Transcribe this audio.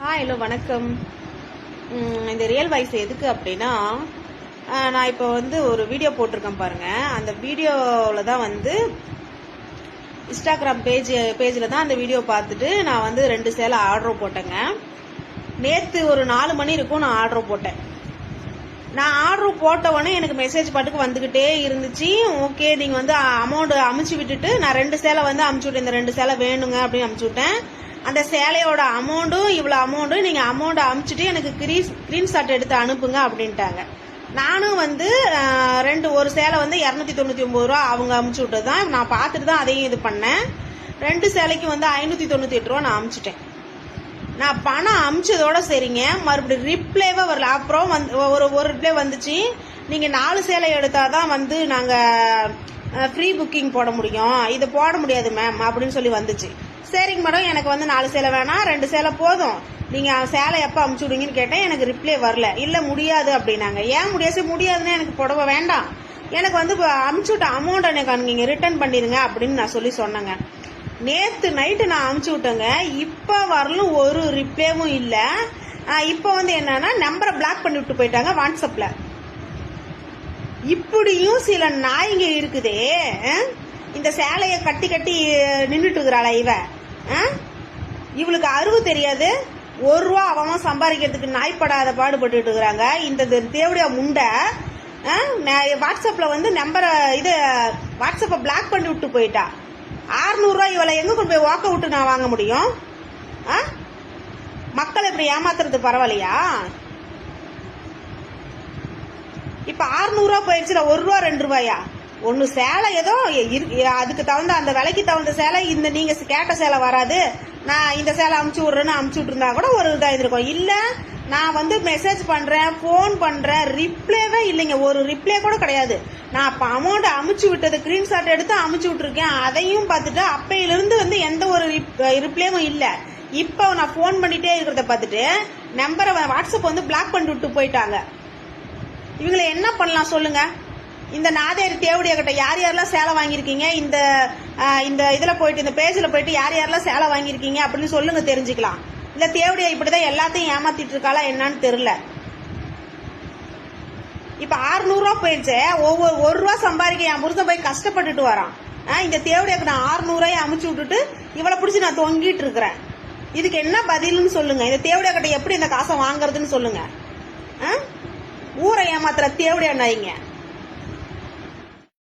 Hi hello வணக்கம். இந்த real voice எதுக்கு அப்படின்னா நான் இப்போ வந்து ஒரு வீடியோ போட்டிருக்கேன் பாருங்க. அந்த வீடியோவில் தான் வந்து இன்ஸ்டாகிராம் பேஜ் பேஜில் தான் அந்த வீடியோ பார்த்துட்டு நான் வந்து ரெண்டு சேலை ஆர்டர் போட்டேங்க. நேற்று ஒரு நாலு மணி இருக்கும் நான் ஆர்டர் போட்டேன். நான் ஆர்டர் போட்ட உடனே எனக்கு மெசேஜ் பாட்டுக்கு வந்துக்கிட்டே இருந்துச்சு. ஓகே நீங்கள் வந்து அமௌண்ட் அமுச்சு விட்டுட்டு நான் ரெண்டு சேலை வந்து அமுச்சு விட்டேன். இந்த ரெண்டு சேலை வேணுங்க அப்படின்னு அமுச்சு விட்டேன். அந்த சேலையோட அமௌண்ட்டும் இவ்வளோ அமௌண்ட்டும் நீங்கள் அமௌண்ட் அமுச்சிட்டு எனக்கு ஸ்கிரீன்ஷாட் எடுத்து அனுப்புங்க அப்படின்ட்டாங்க. நானும் வந்து ரெண்டு ஒரு சேலை வந்து இரநூத்தி தொண்ணூற்றி ஒம்பது ரூபா அவங்க அமுச்சு விட்டது தான் நான் பார்த்துட்டு தான் அதையும் இது பண்ணேன். ரெண்டு சேலைக்கு வந்து ஐநூற்றி தொண்ணூற்றி எட்டு ரூபா நான் அமுச்சிட்டேன். நான் பணம் அமிச்சதோட சரிங்க. மறுபடியும் ரிப்ளேவே வரல. அப்புறம் வந்து ஒரு ஒரு ரிப்ளே வந்துச்சு. நீங்கள் நாலு சேலை எடுத்தால் தான் வந்து நாங்கள் ஃப்ரீ புக்கிங் போட முடியும். இதை போட முடியாது மேம் அப்படின்னு சொல்லி வந்துச்சு. சரிங்க மேடம் எனக்கு வந்து நாலு சேலை வேணாம் ரெண்டு சேலை போதும். நீங்கள் சேலை எப்போ அமுச்சு விடுங்கன்னு கேட்டேன் எனக்கு ரிப்ளே வரல. இல்லை முடியாது அப்படின்னாங்க. ஏன் முடியாது? முடியாதுன்னா எனக்கு புடவை வேண்டாம். எனக்கு வந்து அமுச்சு விட்ட அமௌண்ட் எனக்கு நீங்க ரிட்டர்ன் பண்ணிடுங்க அப்படின்னு நான் சொல்லி சொன்னேங்க. நேற்று நைட்டு நான் அமுச்சு விட்டேங்க. இப்போ வரலும் ஒரு ரிப்ளேவும் இல்லை. இப்போ வந்து என்னன்னா நம்பரை பிளாக் பண்ணி விட்டு போயிட்டாங்க வாட்ஸ்அப்பில் இப்படியும் சில நாய்ங்க இருக்குதே இந்த சேலையை கட்டி கட்டி நின்றுட்டு இருக்கிறாளா இவன் இவளுக்கு அறிவு தெரியாது. ஒரு ரூபா அவன் சம்பாதிக்கிறதுக்கு நாய்ப்படாத பாடுபட்டு இருக்கிறாங்க. இந்த தேவடியா முண்டை வாட்ஸ்அப்பில் வந்து நம்பரை இது வாட்ஸ்அப்பை பிளாக் பண்ணி விட்டு போயிட்டா. ஆறுநூறுவா இவளை எங்க கொண்டு போய் வாக்க விட்டு நான் வாங்க முடியும்? ஆ? மக்களை இப்படி ஏமாத்துறது பரவாயில்லையா? இப்ப 600 ரூபாய் போயிடுச்சுல ஒரு ரூபா ரெண்டு ரூபாயா? ஒன்னு சேலை ஏதோ இரு- அதுக்கு தகுந்த அந்த விலைக்கு தகுந்த சேலை இந்த நீங்க கேட்ட சேலை வராது. நான் இந்த சேலை அமுச்சு விடுறேன்னு அமுச்சு விட்ருந்தா கூட ஒரு இதாக இருந்திருக்கும். இல்ல நான் வந்து மெசேஜ் பண்றேன் ஃபோன் பண்றேன் ரிப்ளேவே இல்லைங்க. ஒரு ரிப்ளே கூட கிடையாது. நான் இப்போ அமௌண்ட் அமுச்சு விட்டது ஸ்கிரீன்ஷாட் எடுத்து அமுச்சு விட்டுருக்கேன். அதையும் பார்த்துட்டு அப்பையிலிருந்து வந்து எந்த ஒரு ரிப்ளேவும் இல்லை. இப்போ நான் ஃபோன் பண்ணிட்டே இருக்கிறத பார்த்துட்டு நம்பரை வாட்ஸ்அப் வந்து பிளாக் பண்ணி விட்டு போயிட்டாங்க. இவங்களை என்ன பண்ணலாம் சொல்லுங்க? இந்த நாதேரி தேவடியா கிட்ட யார் யாரெல்லாம் சேலை வாங்கியிருக்கீங்க? இந்த இந்த இதுல போயிட்டு இந்த பேஜில் போயிட்டு யார் யாரெல்லாம் சேலை வாங்கியிருக்கீங்க அப்படின்னு சொல்லுங்க தெரிஞ்சுக்கலாம். இந்த தேவடியா இப்படிதான் எல்லாத்தையும் ஏமாத்திட்டு இருக்காளா என்னன்னு தெரியல. இப்ப 600 ரூபா போயிடுச்சு ஒவ்வொரு ஒரு ரூபா சம்பாதிக்க என் புருஷன் போய் கஷ்டப்பட்டுட்டு வரான். ஆஹ், இந்த தேவடியாக்கு நான் ஆறுநூறுவாயை அமுச்சு விட்டுட்டு இவளை பிடிச்சி நான் தொங்கிட்டு இருக்கிறேன். இதுக்கு என்ன பதில்னு சொல்லுங்க. இந்த தேவடியா கிட்ட எப்படி இந்த காசை வாங்குறதுன்னு சொல்லுங்க. ஆ? ஊரை ஏமாத்துற தேவடியா நாய்ங்க